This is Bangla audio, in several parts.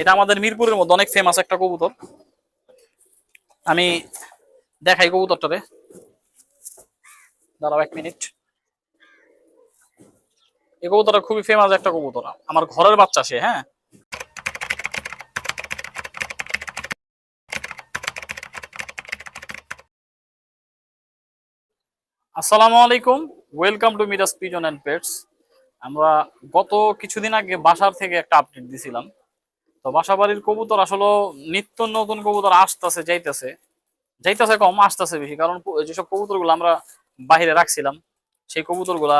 এটা আমাদের মিরপুরের মধ্যে অনেক ফেমাস একটা কবুতর। আমি দেখাই কবুতরটারে। দাঁড়াও এক মিনিট এই কবুতরটা খুবই ফেমাস একটা কবুতর। আমার ঘরের বাচ্চা সে হ্যাঁ? আসসালামু আলাইকুম। Welcome to Miraj pigeon and pets আমরা গত কিছুদিন আগে বাসার থেকে একটা আপডেট দিছিলাম। তো বাসা বাড়ির কবুতর আসলে নিত্য নতুন কবুতর আসতেছে, যাইতেছে। যাইতেছে কম, আসতেছে বেশি। কারণ যেসব কবুতরগুলো আমরা বাহিরে রাখছিলাম, সেই কবুতরগুলা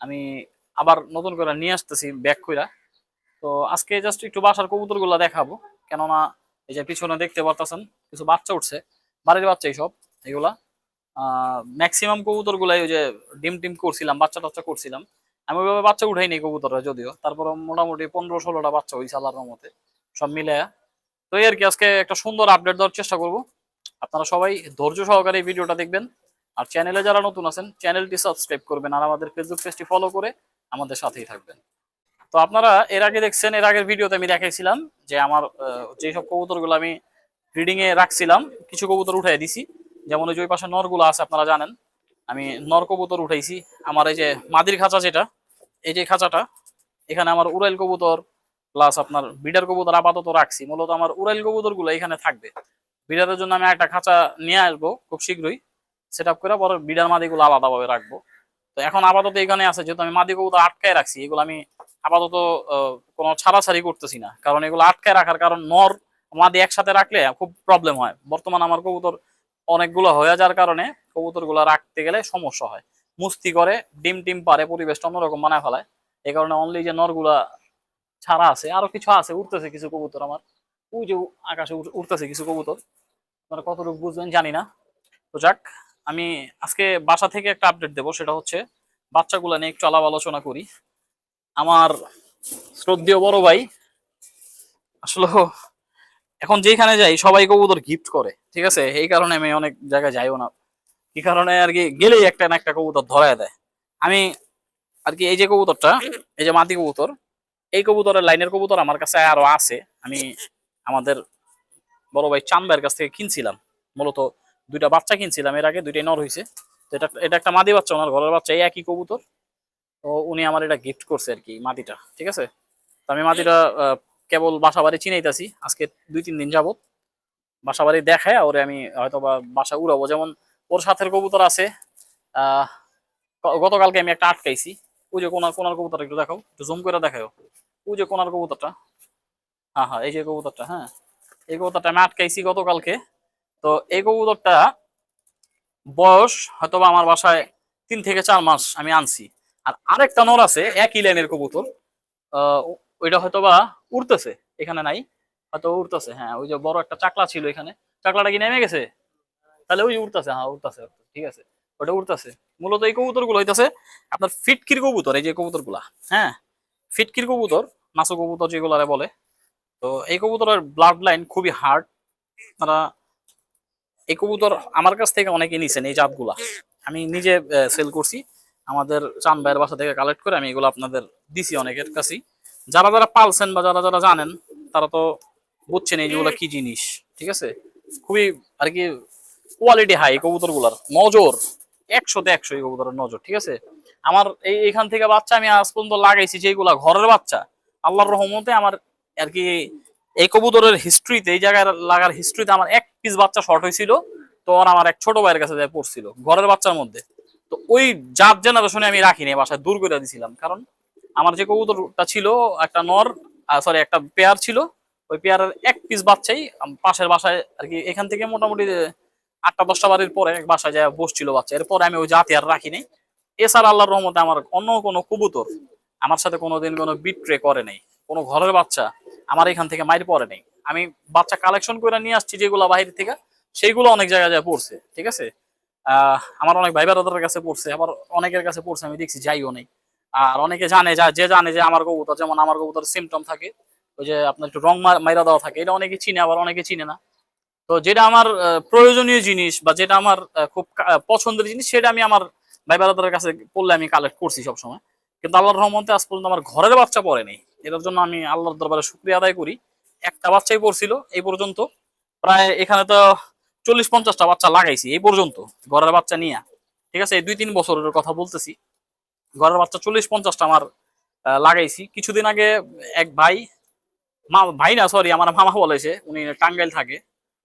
আমি আবার নতুন করে নিয়ে আসতেছি ব্যাক কইরা। তো আজকে জাস্ট একটু বাসার কবুতরগুলা দেখাবো। কেননা এই যে পিছনে দেখতে পারতেছেন, কিছু বাচ্চা উঠছে। বাড়ির বাচ্চা সব, এগুলা। ম্যাক্সিমাম কবুতর গুলাই ওই যে ডিম টিম করছিলাম বাচ্চা টাচ্চা করছিলাম। আমি ওইভাবে বাচ্চা উঠাই উঠাইনি কবুতরটা যদিও। তারপর মোটামুটি পনেরো, ষোলোটা বাচ্চা ওই সালার মতে সব মিলে তো এই আর কি, আজকে একটা সুন্দর আপডেট দেওয়ার চেষ্টা করব। আপনারা সবাই ধৈর্য সহকারে এই ভিডিওটা দেখবেন। আর চ্যানেলে যারা নতুন আছেন চ্যানেলটি সাবস্ক্রাইব করবেন আর আমাদের ফেসবুক পেজটি ফলো করে আমাদের সাথেই থাকবেন। তো আপনারা এর আগে দেখছেন, এর আগের ভিডিওতে আমি দেখাইছিলাম যে আমার যেসব কবুতরগুলো আমি ব্রিডিং এ রাখছিলাম, কিছু কবুতর উঠাই দিছি। যেমন ওই যে ওই পাশে নরগুলো আছে, আপনারা জানেন। আমি নর কবুতর উঠাইছি। আমার এই যে মাদির খাঁচা যেটা এই যে খাঁচাটা, এখানে আমার উড়াইল কবুতর প্লাস আপনার বিডার কবুতর আপাতত রাখছি। মূলত আমার উড়াইল কবুতরগুলো এখানে থাকবে। বিডারের জন্য আমি একটা খাঁচা নিয়ে আসব খুব শীঘ্রই। সেট আপ করে পরে বিডার মাদিগুলো আলাদাভাবে রাখব। তো এখন আপাতত এখানে আছে, যেহেতু আমি মাদি কবুতর আটকায় রাখছি, এগুলো আমি আপাতত কোনো ছাড়াছাড়ি করতেছি না। কারণ এগুলো আটকায় রাখার কারণ নর মাদি একসাথে রাখলে খুব প্রবলেম হয়। বর্তমান আমার কবুতর অনেকগুলো হয়ে যাওয়ার কারণে কবুতরগুলো রাখতে গেলে সমস্যা হয়। মুস্তি করে, ডিম টিম পারে, পরিবেশটা অন্যরকম বানায় ফেলায়। এই কারণে অনলি যে নরগুলা ছাড়া আছে, আরও কিছু আছে উঠতেছে কিছু কবুতর আমার। ওই যে আকাশে উঠ- উঠতেছে কিছু কবুতর। আপনারা কতটুকু বুঝবেন জানি না। তো যাক, আমি আজকে বাসা থেকে একটা আপডেট দেবো, সেটা হচ্ছে বাচ্চাগুলা নিয়ে একটু আলাপ আলোচনা করি। আমার শ্রদ্ধেয় বড় ভাই, আসলে এখন যেখানে যাই, সবাই কবুতর গিফট করে, ঠিক আছে? এই কারণে আমি অনেক জায়গায় যাইও না। কি কারণে আর কি গেলেই একটা না একটা কবুতর ধরায় দেয়। আমি আর কি এই যে কবুতরটা, এই যে মাটি কবুতর, এই কবুতরের লাইনের কবুতর আমার কাছে আরও আছে। আমি আমাদের বড় ভাই চান ভাইয়ের কাছ থেকে কিনছিলাম। মূলত দুইটা বাচ্চা কিনছিলাম, এর আগে দুইটাই নর হয়েছে তো এটা এটা একটা মাদি বাচ্চা, ওনার ঘরের বাচ্চা, এই একই কবুতর। তো উনি আমার এটা গিফট করছে আর কি মাটিটা ঠিক আছে? তো আমি মাটিটা কেবল বাসা বাড়ি চিনাইতাছি, আজকে দুই তিন দিন যাবত বাসা বাড়ি দেখায়, ওরে আমি হয়তো বা বাসা উড়াবো। যেমন ওর সাথের কবুতর আছে। গতকালকে আমি একটা আটকাইছি। ওই যে কোনার কোনার কবুতর একটু দেখাও, একটু জুম করে দেখাও ওই যে কোনার কবুতরটা। হ্যাঁ হ্যাঁ এই যে কবুতরটা হ্যাঁ। এই কবুতরটা আমি আটকাইছি গতকালকে। তো এই কবুতরটা বয়স হয়তো আমার বাসায় তিন থেকে চার মাস আমি আনছি। আর আরেকটা নর আছে, একই লাইনের কবুতর। ওইটা হয়তো বা উড়তেছে, এখানে নাই। হয়তো উড়তেছে হ্যাঁ ওই যে বড় একটা চাকলা ছিল এখানে। চাকলাটা কি নেমে গেছে? তাহলে ওই উড়তেছে হ্যাঁ উড়তেছে ঠিক আছে। ওটা উড়তেছে। মূলত এই কবুতরগুলো হইতেছে আপনার ফিটকির কবুতর, এই যে কবুতরগুলা হ্যাঁ? ফিটকির কবুতর নাচো কবুতর যেগুলারে বলে। তো এই কবুতরের ব্লাড লাইন খুবই হার্ড আপনারা এই কবুতর আমার কাছ থেকে অনেকে নিছেন এই জাতগুলা। আমি নিজে সেল করছি। আমাদের চান ভাইয়ের বাসা থেকে কালেক্ট করে আমি এগুলো আপনাদের দিছি অনেকের কাছেই। যারা যারা পালছেন বা যারা যারা জানেন, তারা তো বুঝছেন এইগুলো কি জিনিস, ঠিক আছে? খুবই আর কি কোয়ালিটি হাই কবুতরগুলার নজর, একশোতে একশো এই কবুতরের নজর, ঠিক আছে? আমার এই এখান থেকে বাচ্চা আমি আজ পর্যন্ত লাগাইছি যেগুলা ঘরের বাচ্চা। আল্লাহর রহমতে আমার আর কি এই কবুতরের হিস্ট্রিতে এই জায়গায় লাগার হিস্ট্রিতে আমার এক পিস বাচ্চা শর্ট হয়েছিল তো আমার এক ছোট ভাইয়ের কাছে যায় পড়ছিল, ঘরের বাচ্চার মধ্যে। তো ওই জাত জেনারেশনে আমি রাখিনি বাসায় দূর করে দিয়েছিলাম কারণ আমার যে কবুতরটা ছিল, একটা নর সরি একটা পেয়ার ছিল, ওই পেয়ারের এক পিস বাচ্চাই পাশের বাসায় আর কি এখান থেকে মোটামুটি আটটা দশটা বাড়ির পরে এক বাসায় যায়, বসছিল বাচ্চা। এরপরে আমি ওই জাতি আর রাখিনি এছাড়া আল্লাহর রহমতে আমার অন্য কোনো কবুতর আমার সাথে কোনোদিন কোনো বিট্রে করে নাই। কোনো ঘরের বাচ্চা আমার এখান থেকে মাইর পরে নেই। আমি বাচ্চা কালেকশন করে নিয়ে আসছি যেগুলো বাইরে থেকে, সেইগুলো অনেক জায়গায় যায় পড়ছে, ঠিক আছে? আমার অনেক ভাই বারাদার কাছে পড়ছে, আবার অনেকের কাছে পড়ছে, আমি দেখছি যাইও নেই। আর অনেকে জানে যা, যে জানে যে আমার কবুতর, যেমন আমার কবুতর সিমটম থাকে, ওই যে আপনার একটু রং মাইরা দেওয়া থাকে, এটা অনেকে চিনে, আবার অনেকে চিনে না। তো যেটা আমার প্রয়োজনীয় জিনিস বা যেটা আমার খুব পছন্দের জিনিস, সেটা আমি আমার ভাই বারাদার কাছে পড়লে আমি কালেক্ট করছি সবসময়। কিন্তু আল্লাহর রহমতে আজ পর্যন্ত আমার ঘরের বাচ্চা পড়ে নেই। এটার জন্য আমি আল্লাহর দরবারে শুক্রিয়া আদায় করি। একটা বাচ্চাই পড়ছিল এই পর্যন্ত। প্রায় এখানে তো চল্লিশ পঞ্চাশটা বাচ্চা লাগাইছি এই পর্যন্ত, ঘরের বাচ্চা নিয়ে। ঠিক আছে, এই দুই তিন বছরের কথা বলতেছি। ঘরের বাচ্চা চল্লিশ পঞ্চাশটা আমার লাগাইছি। কিছুদিন আগে এক ভাই, মা, ভাই না সরি আমার মামা বলেছে, উনি টাঙ্গাইল থাকে।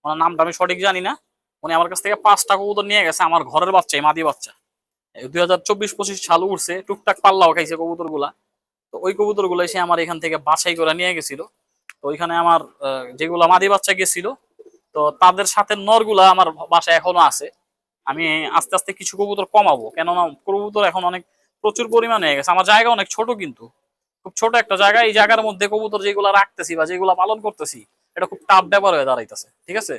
ওনার নামটা আমি সঠিক জানি না। উনি আমার কাছ থেকে পাঁচটা কবুতর নিয়ে গেছে, আমার ঘরের বাচ্চা, এই মাদি বাচ্চা। দুই হাজার চব্বিশ পঁচিশ সাল উঠছে টুকটাক পাল্লাও খাইছে কবুতরগুলা তো ওই কবুতরগুলো এসে আমার এখান থেকে বাছাই করে নিয়ে গেছিল। তো ওইখানে আমার যেগুলা মাদি বাচ্চা গেছিল, তো তাদের সাথে নরগুলা আমার বাসায় এখনও আছে। আমি আস্তে আস্তে কিছু কবুতর কমাবো, কেননা কবুতর এখন অনেক প্রচুর পরিমাণে হয়ে গেছে। আমার জায়গা অনেক ছোট কিন্তু। খুব ছোট একটা জায়গা, এই জায়গার মধ্যে কবুতর যেগুলা রাখতেছি বা যেগুলা পালন করতেছি এটা খুব টাফ ব্যাপার হয়ে দাঁড়াইতেছে, ঠিক আছে?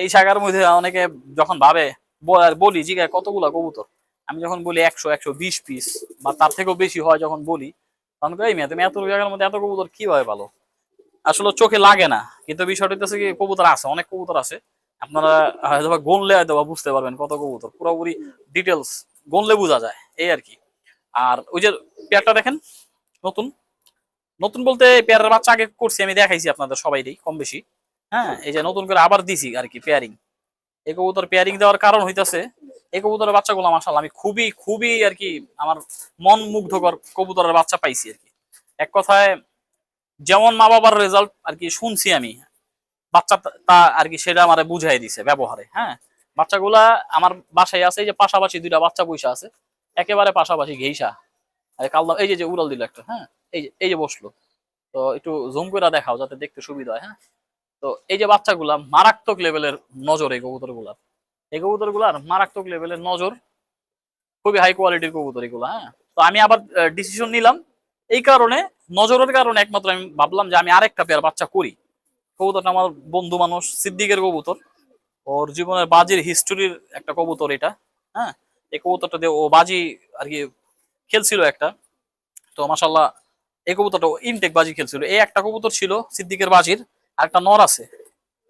এই জায়গার মধ্যে অনেকে যখন ভাবে বলি, জিগায় কতগুলা কবুতর? আমি যখন বলি, একশো একশো বিশ পিস বা তার থেকেও বেশি হয় যখন বলি, তখন এই মেয়ে, তুমি এত জায়গার মধ্যে এত কবুতর কীভাবে পালো? আসলে চোখে লাগে না, কিন্তু বিষয়টা হচ্ছে কি, কবুতর আছে, অনেক কবুতর আছে। আপনারা হয়তো বা গনলে হয়তো বা বুঝতে পারবেন কত কবুতর, পুরোপুরি ডিটেলস গনলে বোঝা যায়, এই আর কি। আর ওই যে পেয়ারটা দেখেন, নতুন। নতুন বলতে পেয়ারের বাচ্চা আগে করছি, আমি দেখাইছি আপনাদের সবাইরই কম বেশি। হ্যাঁ এই যে নতুন করে আবার দিছি আর কি পেয়ারিং এই কবুতর পেয়ারিং দেওয়ার কারণ হইতেছে, এই কবুতরের বাচ্চাগুলো মাসাল্লাহ আমি খুবই খুবই আর কি, আমার মন মুগ্ধকর কবুতরের বাচ্চা পাইছি আর কি। এক কথায়, যেমন মা বাবার রেজাল্ট আর কি শুনছি আমি, বাচ্চা তা- আর কি সেটা আমার বুঝাই দিছে ব্যবহারে হ্যাঁ। বাচ্চাগুলা আমার বাসায় আছে, এই যে পাশাপাশি দুইটা বাচ্চা পয়সা আছে, একেবারে পাশাপাশি ঘেইসা। আর কাল এই যে উড়াল দিল একটা হ্যাঁ। এই যে এই যে বসল। তো একটু জুম করে দেখাও যাতে দেখতে সুবিধা হয় হ্যাঁ? তো এই যে বাচ্চাগুলা মারাত্মক লেভেলের নজর এই কবুতরগুলার এই কবুতরগুলার মারাত্মক লেভেলের নজর খুবই হাই কোয়ালিটির কবুতর এগুলা হ্যাঁ? তো আমি আবার ডিসিশন নিলাম। এই কারণে নজরের কারণে একমাত্র আমি ভাবলাম যে আমি আরেকটা পেয়ার বাচ্চা করি। কবুতরটা আমার বন্ধু মানুষ, সিদ্দিকের কবুতর। ওর জীবনের বাজির হিস্টোরির একটা কবুতর এটা হ্যাঁ? এই কবুতরটা দিয়ে ও বাজি আর কি খেলছিল একটা। তো মাসাল্লাহ এই কবুতরটা ইনটেক বাজি খেলছিল। এই একটা কবুতর ছিল সিদ্দিকের বাজির, আর একটা নর আছে।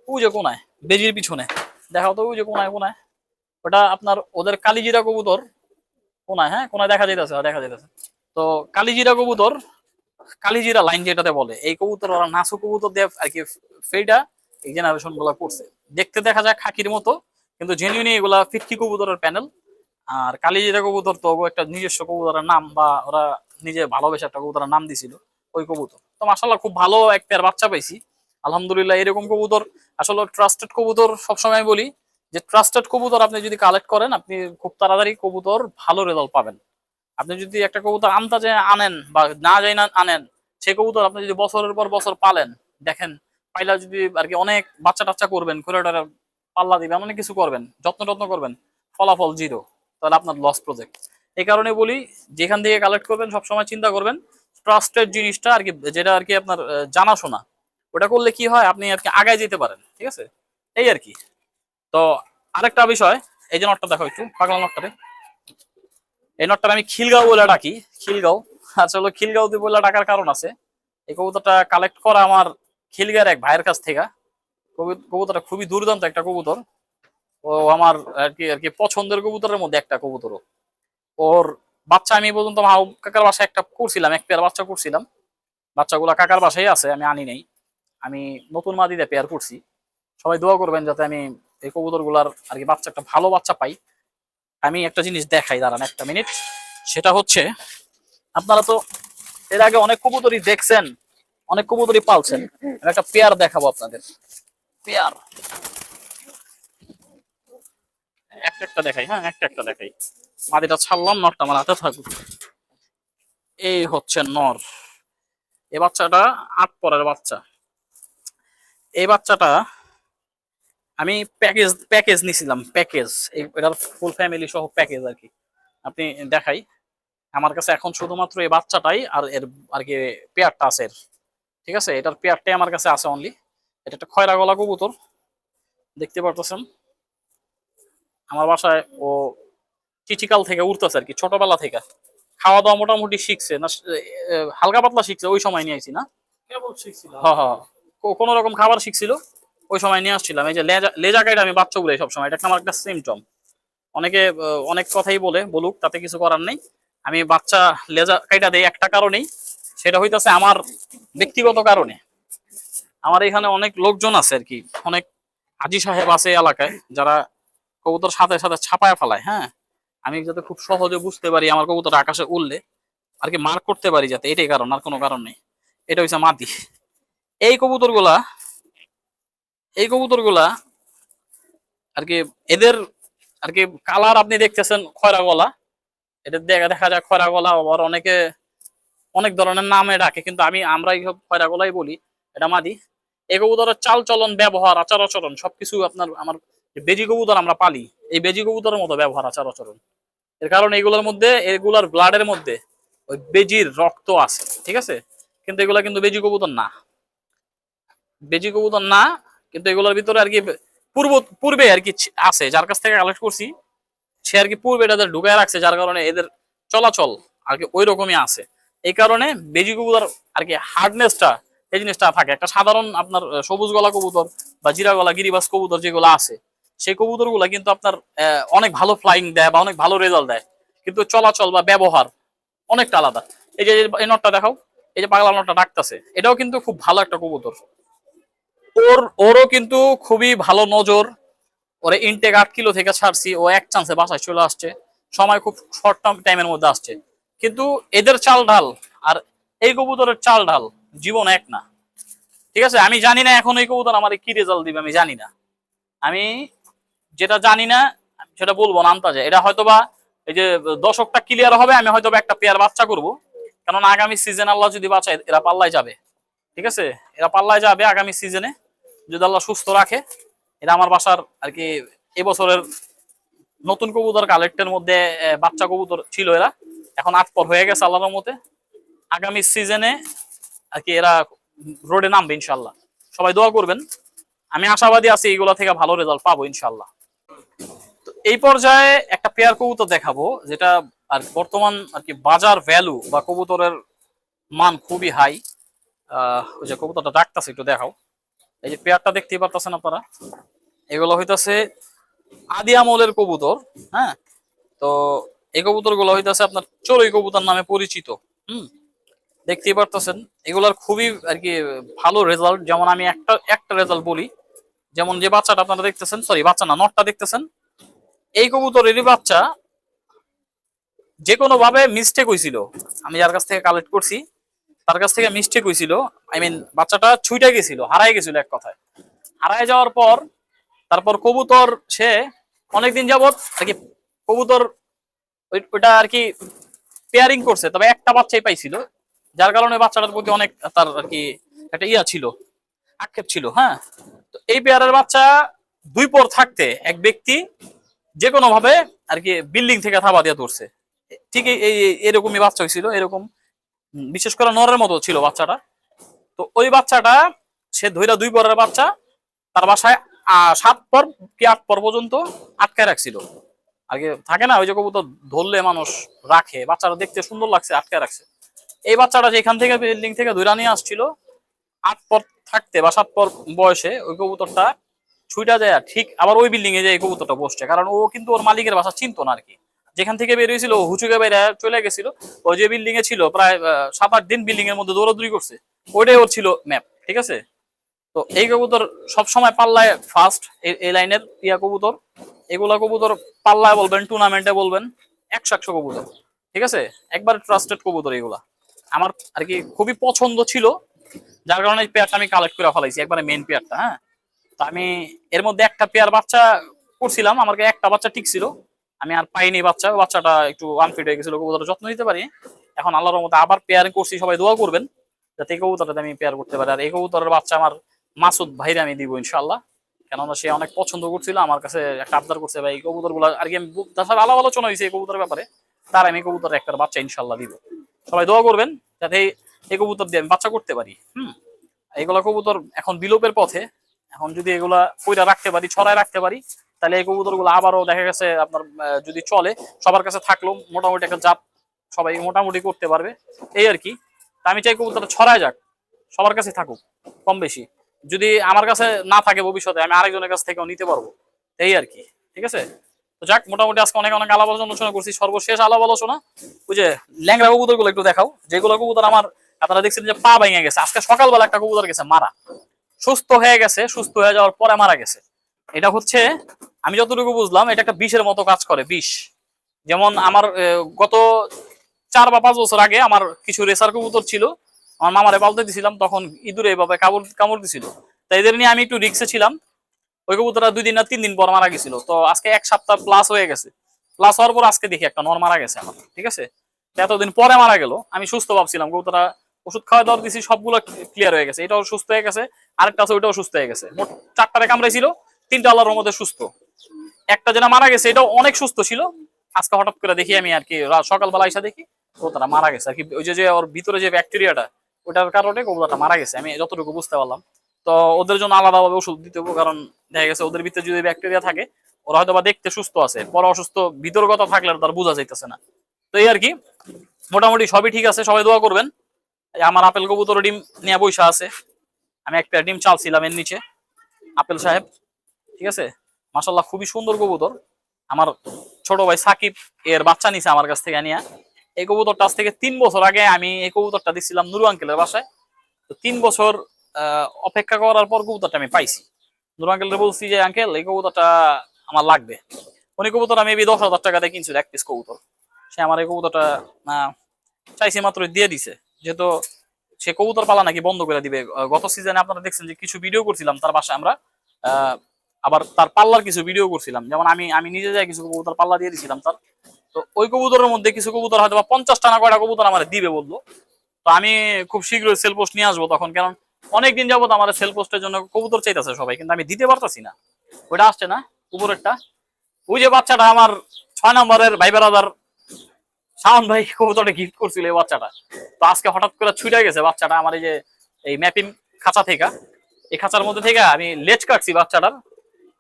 ওই যে কোনায়, বেজির পিছনে। দেখাও তো ওই যে কোনায় কোনায়। ওটা আপনার ওদের কালিজিরা কবুতর। কোনায় হ্যাঁ? কোনায় দেখা যাইতেছে দেখা যাইতেছে। তো কালিজিরা কবুতর, কালিজিরা লাইন যেটাতে বলে, এই কবুতর ওরা নাসু কবুতর দিয়ে আর কি ফেইটা এই জেনারেশনগুলা করছে। দেখতে দেখা যায় খাকির মতো, কিন্তু জেনুইনি এগুলা ফিটকি কবুতরের প্যানেল আর কালিজিরা কবুতর তো একটা নিজস্ব কবুতরের নাম বা ওরা নিজে ভালোবেসে একটা কবুতরের নাম দিছিল, ওই কবুতর। তো মাসাল্লাহ খুব ভালো এক পেয়ার বাচ্চা পাইছি। আলহামদুলিল্লাহ এরকম কবুতর, আসলে ট্রাস্টেড কবুতর সবসময় বলি যে ট্রাস্টেড কবুতর আপনি যদি কালেক্ট করেন, আপনি খুব তাড়াতাড়ি কবুতর ভালো রেজাল্ট পাবেন। আপনি যদি একটা কবুতর আন্তাজে আনেন বা না যাই না আনেন, সেই কবুতর আপনি যদি বছরের পর বছর পালেন, দেখেন, পাইলা যদি আর কি অনেক বাচ্চা টাচ্চা করবেন করে পাল্লা দিবেন, অনেক কিছু করবেন যত্ন যত্ন করবেন, ফলাফল জিরো তাহলে আপনার লস প্রজেক্ট এই কারণে বলি, যেখান থেকে কালেক্ট করবেন, সবসময় চিন্তা করবেন ট্রাস্টেড জিনিসটা আর কি, যেটা আর কি আপনার জানাশোনা। ওটা করলে কি হয়, আপনি আর কি আগায় যেতে পারেন, ঠিক আছে? এই আর কি। তো আরেকটা বিষয়, এই যে নটটা দেখো একটু, পাগলা নটটারে এই নটটা আমি খিলগাঁও বলে ডাকি, খিলগাঁও। আসলে খিলগাঁও দিয়ে বলে ডাকার কারণ আছে। এই কবুতরটা কালেক্ট করা আমার খিলগাঁর এক ভাইয়ের কাছ থেকে। কবু- কবুতরটা খুবই দুর্দান্ত একটা কবুতর। ও আমার আর কি আর কি পছন্দের কবুতরের মধ্যে একটা কবুতর ও। ওর বাচ্চা আমি পর্যন্ত মাও কাকার বাসায় একটা করছিলাম, এক পেয়ার বাচ্চা করছিলাম। বাচ্চাগুলা কাকার বাসায় আছে, আমি আনি নাই। আমি নতুন মাদিতে পেয়ার করছি। সবাই দোয়া করবেন যাতে আমি এই কবুতরগুলার আর কি বাচ্চা, একটা ভালো বাচ্চা পাই। আমি একটা জিনিস দেখাই, দাঁড়ান একটা মিনিট। সেটা হচ্ছে, আপনারা তো এর আগে অনেক কবুতরই দেখছেন, অনেক কবুতরই পালছেন। একটা পেয়ার দেখাবো আপনাদের। পেয়ার। একটা একটা দেখাই হ্যাঁ একটা একটা দেখাই। মাদিটা ছাড়লাম, নরটা আমার হাতে থাকুক। এই হচ্ছে নর। এই বাচ্চাটা আট পরের বাচ্চা। এই বাচ্চাটা আমি প্যাকেজ প্যাকেজ নিছিলাম, প্যাকেজ। এটার ফুল ফ্যামিলি সহ প্যাকেজ আর কি। আপনি দেখাই। আমার কাছে এখন শুধুমাত্র এই বাচ্চাটাই আর এর আর কি পেয়ারটা আছে এর। ঠিক আছে? এটার পেয়ারটাই আমার কাছে আছে অনলি এটা একটা খয়রা গলা কবুতর। দেখতে পারতেছেন? আমার বাসায় ও চিঠিকাল থেকে উঠতেছে আর কি ছোটবেলা থেকে। খাওয়া দাওয়া মোটামুটি শিখছে না হালকা পাতলা শিখছে ওই সময় নিয়ে আইছি না। হ্যাঁ হ্যাঁ। কোন রকম খাবার শিখছিল ওই সময় নিয়ে আসছিলাম। এই যে লেজা লেজা কাইটা আমি বাচ্চা উড়াই সবসময় এটা আমার একটা সিমটম অনেকে অনেক কথাই বলে বলুক তাতে কিছু করার নেই। আমি বাচ্চা লেজা কাইটা দেই একটা কারণেই সেটা হইতাছে আমার ব্যক্তিগত কারণে। আমার এখানে অনেক লোকজন আছে আর কি অনেক হাজি সাহেব আছে এলাকায় যারা কবুতর সাথে সাথে ছাপায় ফেলায় হ্যাঁ? আমি যাতে খুব সহজে বুঝতে পারি আমার কবুতর আকাশে উঠলে আর কি মার্ক করতে পারি যাতে, এটাই কারণ, আর কোনো কারণ নেই। এটা হচ্ছে মাটি এই কবুতরগুলা এই কবুতরগুলা আর কি এদের, আর কি কালার আপনি দেখতেছেন খয়রা গলা। এটা দেখা দেখা যায় খয়রা গলা, আবার অনেকে অনেক ধরনের নামে ডাকে, কিন্তু আমি আমরা এইসব খয়রা গলাই বলি। এটা মাদি। এই কবুতরের চাল চলন ব্যবহার আচার আচরণ সবকিছু আপনার, আমার বেজি কবুতর আমরা পালি। এই বেজি কবুতরের মতো ব্যবহার আচার আচরণ এর কারণ এগুলোর মধ্যে, এগুলার ব্লাডের মধ্যে ওই বেজির রক্ত আছে, ঠিক আছে? কিন্তু এগুলা কিন্তু বেজি কবুতর না। বেজি কবুতর না, কিন্তু এগুলোর ভিতরে আর কি পূর্ব, পূর্বে আর কি আছে। যার কাছ থেকে কালেক্ট করছি, সে আর কি পূর্বে এটাদের ঢুকায় রাখছে, যার কারণে এদের চলাচল আর কি ওই রকমই আছে। এই কারণে বেজি কবুতর আর কি হার্ডনেসটা এই জিনিসটা থাকে। একটা সাধারণ আপনার সবুজ গলা কবুতর বা জিরা গলা গিরিবাস কবুতর যেগুলো আছে সেই কবুতর কিন্তু আপনার অনেক ভালো ফ্লাইং দেয় বা অনেক ভালো রেজাল্ট দেয়। কিন্তু চলাচল বা ব্যবহার অনেকটা আলাদা। এই যে, এই নটটা দেখাও, এই যে পাগলা নটটা ডাকতেছে, এটাও কিন্তু খুব ভালো একটা কবুতর। ওর, ওরও কিন্তু খুবই ভালো নজর। ওরে ইনটেক আট কিলো থেকে ছাড়ছি, ও এক চান্সে বাসায় চলে আসছে। সময় খুব শর্ট টাইমের মধ্যে আসছে। কিন্তু এদের চাল ঢাল আর এই কবুতরের চাল ঢাল জীবন এক না। ঠিক আছে? আমি জানি না এখন এই কবুতর আমার কি রেজাল্ট দিবে, আমি জানি না। আমি যেটা জানি না, সেটা বলব না আন্তাজে এটা হয়তোবা এই যে দশকটা ক্লিয়ার হবে, আমি হয়তো একটা পেয়ার বাচ্চা করব। কারণ আগামী সিজন আল্লাহ যদি বাঁচায়, এরা পাল্লায় যাবে। ঠিক আছে? এরা পাল্লায় যাবে আগামী সিজনে যদি আল্লাহ সুস্থ রাখে, এটা আমার বাসার আর কি এবছরের নতুন কবুতর কালেক্টের মধ্যে বাচ্চা কবুতর ছিল এরা। এখন আট পর হয়ে গেছে আল্লাহর মতে আগামী সিজনে আর কি এরা রোডে নামবে ইনশাল্লাহ সবাই দোয়া করবেন। আমি আশাবাদী আছি এইগুলা থেকে ভালো রেজাল্ট পাবো ইনশাল্লাহ এই পর্যায়ে একটা পেয়ার কবুতর দেখাবো, যেটা আর বর্তমান আর কি বাজার ভ্যালু বা কবুতরের মান খুবই হাই ওই যে কবুতরটা ডাকতেছে, একটু দেখাও। এই যে পেয়ারটা দেখতেই পারতেছেন আপনারা। এগুলো হইতাছে আদি আমলের কবুতর হ্যাঁ? তো এই কবুতরগুলো হইতাছে আপনার চড়ুই কবুতর নামে পরিচিত, হুম? দেখতেই পারতেছেন। এগুলার খুবই আর কি ভালো রেজাল্ট যেমন আমি একটা একটা রেজাল্ট বলি। যেমন যে বাচ্চাটা আপনারা দেখতেছেন সরি বাচ্চা না, নটটা দেখতেছেন। এই কবুতরেরই বাচ্চা যে কোনো ভাবে মিস্টেক হয়েছিল আমি যার কাছ থেকে কালেক্ট করছি, তার কাছ থেকে মিস্টেক হয়েছিল আই মিন বাচ্চাটা ছুইটা গেছিল হারাই গেছিল এক কথায়। হারায় যাওয়ার পর, তারপর কবুতর, সে অনেকদিন যাবত আর কি কবুতর ওই- ওইটা আর কি পেয়ারিং করছে, তবে একটা বাচ্চাই পাইছিল, যার কারণে বাচ্চাটার প্রতি অনেক তার আর কি একটা ইয়া ছিল, আক্ষেপ ছিল হ্যাঁ? তো এই পেয়ারের বাচ্চা দুই পর থাকতে এক ব্যক্তি যে কোনো ভাবে আর কি বিল্ডিং থেকে থাবা দিয়ে ধরছে। ঠিক এই এরকমই বাচ্চা হয়েছিল, এরকম বিশেষ করে নরের মতো ছিল বাচ্চাটা। তো ওই বাচ্চাটা, সে ধইরা দুই পরের বাচ্চা, তার বাসায় সাত পর কি আট পর পর্যন্ত আটকায় রাখছিল। আগে থাকে না, ওই যে কবুতর ধরলে মানুষ রাখে, বাচ্চাটা দেখতে সুন্দর লাগছে, আটকায় রাখছে। এই বাচ্চাটা যেখান থেকে বিল্ডিং থেকে ধইরা নিয়ে আসছিল, আট পর থাকতে বা সাত পর বয়সে ওই কবুতরটা ছুইটা যায় ঠিক আবার ওই বিল্ডিং এ যে এই কবুতরটা বসছে। কারণ ও কিন্তু ওর মালিকের বাসা চিনতো না আর কি যেখান থেকে বেরিয়েছিল হুচুকে বেরিয়ে চলে গেছিল। ও যে বিল্ডিং এ ছিল, প্রায় সাত আট দিন বিল্ডিং এর মধ্যে দৌড়াদৌড়ি করছে। ওইটাই ওর ছিল ম্যাপ ঠিক আছে? তো এই কবুতর সবসময় পাল্লায় ফার্স্ট এই লাইনের ইয়া কবুতর। এগুলা কবুতর পাল্লায় বলবেন টুর্নামেন্টে বলবেন একশো একশো কবুতর, ঠিক আছে? একবার ট্রাস্টেড কবুতর এগুলা। আমার আর কি খুবই পছন্দ ছিল, যার কারণে এই পেয়ারটা আমি কালেক্ট করে ফেলাইছি, একবারে মেন পেয়ারটা হ্যাঁ? তো আমি এর মধ্যে একটা পেয়ার বাচ্চা করছিলাম, আমার একটা বাচ্চা ঠিক ছিল। আমি আর পাইনি বাচ্চা, বাচ্চাটা একটু আনফিট হয়ে গেছিল, কবুতরের যত্ন নিতে পারি এখন আল্লাহর মতো আবার পেয়ারিং করছি, সবাই দোয়া করবেন, যাতে এই কবুতরটাতে আমি পেয়ার করতে পারি। আর এই কবুতরের বাচ্চা আমার মাসুদ ভাইরে আমি দিব ইনশাল্লাহ কেননা সে অনেক পছন্দ করছিল, আমার কাছে একটা আবদার করছে, ভাই, এই কবুতরগুলা আর কি আমি সাথে আলাপ আলোচনা হয়েছে এই কবুতরের ব্যাপারে। তার আমি কবুতরের একটা বাচ্চা ইনশাল্লাহ দিব। সবাই দোয়া করবেন, যাতে এই- কবুতর দিয়ে আমি বাচ্চা করতে পারি। হুম এগুলা কবুতর এখন বিলোপের পথে এখন যদি এগুলা কইরা রাখতে পারি, ছড়ায় রাখতে পারি, তাহলে এই কবুতরগুলো আবারও দেখা গেছে আপনার যদি চলে, সবার কাছে থাকল, মোটামুটি একটা জাত সবাই মোটামুটি করতে পারবে। এই আর কি। আমি চাই কবুতরটা ছড়ায় যাক, সবার কাছে থাকুক, কম বেশি। যদি আমার কাছে না থাকে ভবিষ্যতে, আমি আরেকজনের কাছ থেকেও নিতে পারব। এই আর কি, ঠিক আছে? তো যাক, মোটামুটি আজকে অনেক অনেক আলাপ আলোচনা করছি, সর্বশেষ আলাপ আলোচনা। ওই যে ল্যাংরা কবুতরগুলো একটু দেখাও, যেগুলো কবুতর আমার, আপনারা দেখছেন যে পা ভেঙে গেছে। আজকে সকালবেলা একটা কবুতর গেছে, মারা। সুস্থ হয়ে গেছে, সুস্থ হয়ে যাওয়ার পরে মারা গেছে। এটা হচ্ছে, আমি যতটুকু বুঝলাম, এটা একটা বিষের মতো কাজ করে, বিষ। যেমন আমার গত চার বা পাঁচ বছর আগে আমার কিছু রেসার কবুতর ছিল, আমার মামারে পালতে দিছিলাম, তখন ইঁদুরে এভাবে কামড় কামড় দিছিল। তাই এদের নিয়ে আমি একটু রিক্সে ছিলাম। ওই কবুতরটা দুই দিন না তিন দিন পর মারা গেছিল। তো আজকে এক সপ্তাহ প্লাস হয়ে গেছে। প্লাস হওয়ার পর আজকে দেখি একটা, নর মারা গেছে আমার, ঠিক আছে? এতদিন পরে মারা গেল। আমি সুস্থ ভাবছিলাম কবুতরটা ওষুধ খাওয়া দাওয়ার দিছি, সবগুলো ক্লিয়ার হয়ে গেছে। এটাও সুস্থ হয়ে গেছে। আরেকটা আছে, ওইটাও সুস্থ হয়ে গেছে। মোট চারটারে কামড়াইছিল, তিনটা আল্লাহর মধ্যে সুস্থ। একটা যেটা মারা গেছে, এটাও অনেক সুস্থ ছিল। আজকে হঠাৎ করে দেখি আমি আর কি সকালবেলা এসে দেখি, কবুতরটা মারা গেছে। আর কি, ওই যে ওর ভিতরে যে ব্যাকটেরিয়াটা ওটার কারণে কবুতরটা মারা গেছে। আমি যতটুকু বুঝতে পারলাম। তো ওদের জন্য আলাদাভাবে ওষুধ দিতে হবে, কারণ দেখা গেছে ওদের ভিতরে যদি ব্যাকটেরিয়া থাকে, ওরা হয়তো বা দেখতে সুস্থ আছে। পরে অসুস্থ ভিতরগত থাকলে তার বোঝা যাইতেছে না। তো এই আর কি, মোটামুটি সবই ঠিক আছে, সবাই দোয়া করবেন। আমার আপেল কবুতর ডিম নিয়ে বৈশা আছে। আমি এক একটা ডিম চালছিলাম এর নিচে, আপেল সাহেব। ঠিক আছে? মাসাল্লাহ খুবই সুন্দর কবুতর। আমার ছোট ভাই সাকিব, এর বাচ্চা নিছে আমার কাছ থেকে নিয়ে। এই কবুতরটা আজ থেকে তিন বছর আগে আমি এই কবুতরটা দিচ্ছিলাম নুরু আঙ্কেলের বাসায়। তো তিন বছর অপেক্ষা করার পর কবুতরটা আমি পাইছি। নুরু আঙ্কেলকে বলছি যে, আঙ্কেল, এই কবুতরটা আমার লাগবে। উনি কবুতর আমি এবি দশ হাজার টাকা দিয়ে কিনছিল এক পিস কবুতর। সে আমার এই কবুতরটা চাইছি মাত্র দিয়ে দিছে। যেহেতু সে কবুতর পালা নাকি বন্ধ করে দিবে গত সিজনে আপনারা দেখছেন যে কিছু ভিডিও করছিলাম তার বাসায় আমরা আবার তার পাল্লার কিছু ভিডিও করছিলাম। যেমন আমি আমি নিজে যাই কিছু কবুতর পাল্লা দিয়ে দিয়েছিলাম তার। তো ওই কবুতরের মধ্যে কিছু কবুতর হয়তো বা পঞ্চাশ টাকা কয়টা কবুতর আমার দিবে বলল। তো আমি খুব শীঘ্রই সেল পোস্ট নিয়ে আসব তখন, কারণ অনেকদিন যাবত আমার সেল পোস্টের জন্য কবুতর চাইতেছে সবাই, কিন্তু আমি দিতে পারতাছি না। ওইটা আসছে না, উপরেরটা। ওই যে বাচ্চাটা আমার ছয় নম্বরের ভাই বেড়াদার শাওন ভাই, কবুতরটা গিফট করছিল এই বাচ্চাটা। তো আজকে হঠাৎ করে ছুটে গেছে বাচ্চাটা আমার এই যে, এই ম্যাপিং খাঁচা থেকে। এই খাঁচার মধ্যে থেকে আমি লেজ কাটছি বাচ্চাটার।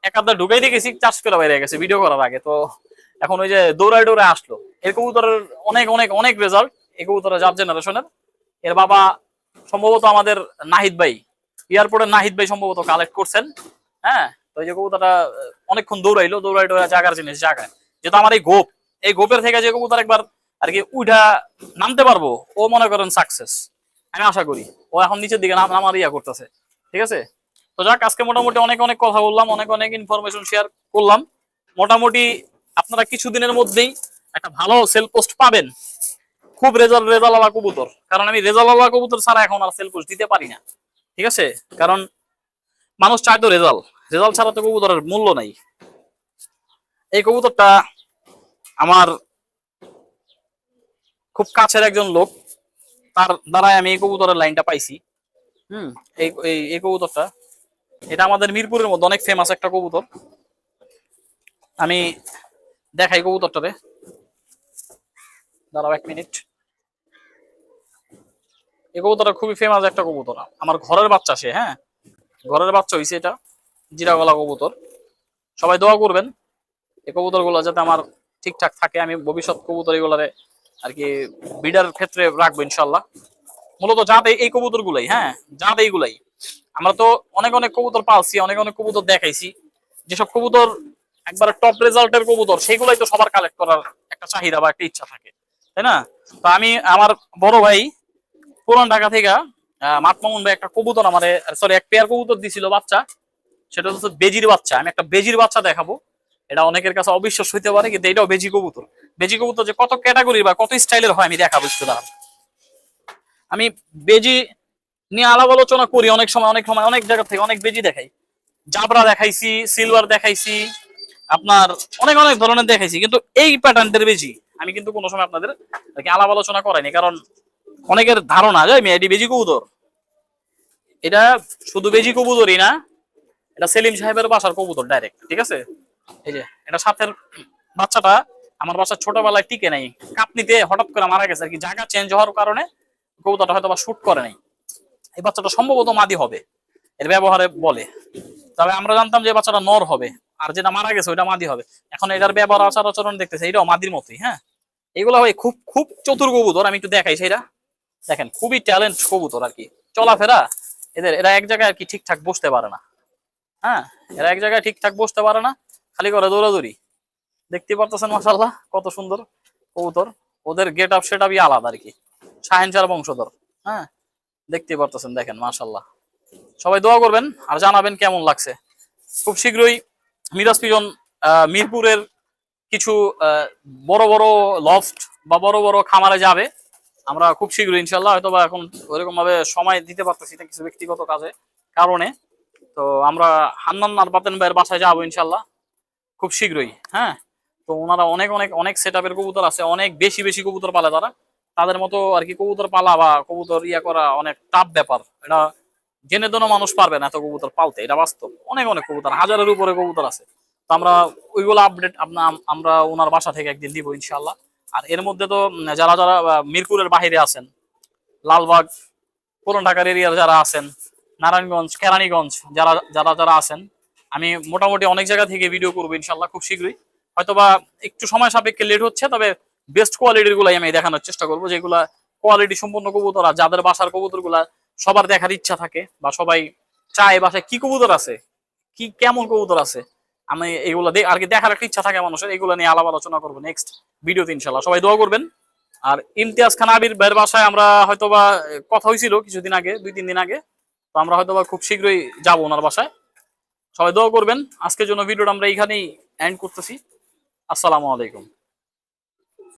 এক আধটা ঢুকাই দেখেছি চাষ করে বাইরে গেছে ভিডিও করার আগে। তো এখন ওই যে দৌড়ায় দৌড়ায় আসলো। এর কবুতরের অনেক অনেক অনেক রেজাল্ট এই কবুতরের জাত জেনারেশনের এর বাবা সম্ভবত আমাদের নাহিদ ভাই। এয়ারপোর্টের নাহিদ ভাই সম্ভবত কালেক্ট করছেন। হ্যাঁ তো এই যে কবুতরটা, অনেকক্ষণ দৌড়াইলো দৌড়াই দৌড়ায় জাগার জিনিস জায়গায় যেহেতু আমার এই গোপ, এই গোপের থেকে যে কবুতর একবার আর কি উঠা নামতে পারব, ও মনে করেন সাকসেস আমি আশা করি, ও এখন নিচের দিকে নাম নামার ইয়া করতেছে, ঠিক আছে? তো যাক, আজকে মোটামুটি অনেক অনেক কথা বললাম, অনেক অনেক ইনফরমেশন শেয়ার করলাম। মোটামুটি আপনারা কিছুদিনের মধ্যেই একটা ভালো সেল পোস্ট পাবেন। খুব রেজাল্ট আলা কবুতর, কারণ আমি রেজাল্ট আলা কবুতর ছাড়া এখন আর সেল পোস্ট দিতে পারি না, ঠিক আছে? কারণ মানুষ চায় তো রেজাল্ট রেজাল্ট ছাড়া তো কবুতরের মূল্য নাই। এই কবুতরটা আমার খুব কাছের একজন লোক। তার দ্বারাই আমি এই কবুতরের লাইনটা পাইছি। হুম। এই এই- কবুতরটা। এটা আমাদের মিরপুরের মধ্যে অনেক ফেমাস একটা কবুতর। আমি দেখাই কবুতরটারে। দাঁড়াও এক মিনিট এই কবুতরটা খুবই ফেমাস একটা কবুতর। আমার ঘরের বাচ্চা সে হ্যাঁ? ঘরের বাচ্চা হইছে এটা জিরাগলা কবুতর। সবাই দোয়া করবেন। এই কবুতরগুলো যাতে আমার ঠিকঠাক থাকে। আমি ভবিষ্যৎ কবুতর এগুলারে আর কি বিডার ক্ষেত্রে রাখব ইনশাল্লাহ মূলত জাত এই- কবুতর গুলাই হ্যাঁ জাত এইগুলাই। আমরা তো অনেক অনেক কবুতর পালছি, অনেক অনেক কবুতর দেখাইছি। যেসব কবুতর একবার টপ রেজাল্টের কবুতর সেগুলাই তো সবার কালেক্ট করার একটা চাহিদা বা একটা ইচ্ছা থাকে, তাই না? তো আমি আমার বড় ভাই পুরান ঢাকা থেকে মাতমামুন ভাই একটা কবুতর আমার সরি এক পেয়ার কবুতর দিছিল বাচ্চা। সেটা হচ্ছে বেজির বাচ্চা, আমি একটা বেজির বাচ্চা দেখাবো। এটা অনেকের কাছে অবিশ্বাস হইতে পারে, কিন্তু এটাও বেজি কবুতর। বেজি কবুতর যে কত ক্যাটাগরি বা কত স্টাইলের হয় আমি দেখাবো একটু। আমি বেজি নিয়ে আলাপ আলোচনা করি অনেক সময় অনেক সময়, অনেক জায়গা থেকে অনেক বেজি দেখাই। জাবরা দেখাইছি সিলভার দেখাইছি, আপনার অনেক অনেক ধরনের দেখাইছি, কিন্তু এই প্যাটার্নটার বেজি আমি কিন্তু কোনো সময় আপনাদের কি আলাপ আলোচনা করাইনি কারণ অনেকের ধারণা যে এটি বেজি কবুতর। এটা শুধু বেজি কবুতরই না, এটা সেলিম সাহেবের বাসার কবুতর ডাইরেক্ট ঠিক আছে? এই যে, এটা সাথের বাচ্চাটা আমার বাসার ছোটবেলায় টিকে নাই। কাপনিতে হঠাৎ করে মারা গেছে আর কি। জায়গা চেঞ্জ হওয়ার কারণে কবুতরটা হয়তো বা শুট করে নাই। এই বাচ্চাটা সম্ভবত মাদি হবে, এর ব্যবহারে বলে। তবে আমরা জানতাম যে বাচ্চাটা নর হবে, আর যেটা মারা গেছে ওইটা মাদি হবে। এখন এটার ব্যবহার, আচার আচরণ দেখতেছে, এটাও মাদির মতোই হ্যাঁ? এগুলো হয় খুব খুব চতুর কবুতর, আমি একটু দেখাই সেটা। দেখেন, খুবই ট্যালেন্ট কবুতর আর কি। চলাফেরা, এদের, এরা এক জায়গায় আর কি ঠিকঠাক বসতে পারে না। হ্যাঁ এরা এক জায়গায় ঠিকঠাক বসতে পারে না, খালি করে দৌড়াদৌড়ি। দেখতে পারতেছেন মাসাল্লাহ কত সুন্দর কবুতর। ওদের গেট আপ সেট আপই আলাদা আর কি। শাহেনশার বংশধর হ্যাঁ? দেখতে পারতেছেন, দেখেন মাশাল্লাহ সবাই দোয়া করবেন আর জানাবেন কেমন লাগছে। খুব শীঘ্রই মিরাজ পিজন মিরপুরের কিছু বড় বড় লফট বা বড় বড় খামারে যাবে। আমরা খুব শীঘ্রই ইনশাল্লাহ হয়তো বা এখন ওইরকম ভাবে সময় দিতে পারতেছি না কিছু ব্যক্তিগত কাজে কারণে। তো আমরা হান্নান আর বাতেন ভাইয়ের বাসায় যাব ইনশাল্লাহ খুব শীঘ্রই হ্যাঁ? তো ওনারা অনেক অনেক অনেক সেট কবুতর আছে, অনেক বেশি বেশি কবুতর পালে তারা তাদের মতো আর কি কবুতর পালা বা কবুতর ইয়া করা অনেক টাফ ব্যাপার। এটা জেনে দেনো মানুষ পারবে না এত কবুতর পালতে, এটা বাস্তব। অনেক অনেক কবুতর, হাজারের উপরে কবুতর আছে। তো আমরা ওইগুলো আপডেট আপনার আমরা ওনার বাসা থেকে একদিন দিব ইনশাল্লাহ আর এর মধ্যে তো, যারা যারা মিরপুরের বাহিরে আছেন, লালবাগ, পুরন ঢাকার এরিয়ার যারা আছেন, নারায়ণগঞ্জ, কেরানীগঞ্জ, যারা যারা যারা আছেন, আমি মোটামুটি অনেক জায়গা থেকে ভিডিও করব ইনশাল্লাহ খুব শীঘ্রই। হয়তোবা একটু সময় সাপেক্ষে লেট হচ্ছে, তবে বেস্ট কোয়ালিটির গুলাই আমি দেখানোর চেষ্টা করব, যেগুলা কোয়ালিটি সম্পূর্ণ কবুতর আর যাদের বাসার কবুতরগুলা সবার দেখার ইচ্ছা থাকে বা সবাই চায় বাসায় কি কবুতর আছে, কি কেমন কবুতর আছে, আমি এগুলো আর কি দেখার একটা ইচ্ছা থাকে মানুষের, এগুলো নিয়ে আলাপ আলোচনা করব নেক্সট ভিডিওতে ইনশাল্লাহ সবাই দোয়া করবেন। আর ইমতিয়াজ খান আবির ভাইয়ের বাসায় আমরা হয়তোবা কথা হয়েছিল কিছুদিন আগে, দুই, তিন দিন আগে, তো আমরা হয়তোবা খুব শীঘ্রই যাব ওনার বাসায়। সবাই দোয়া করবেন। আজকের জন্য ভিডিওটা আমরা এইখানেই এন্ড করতেছি। আসসালামু আলাইকুম।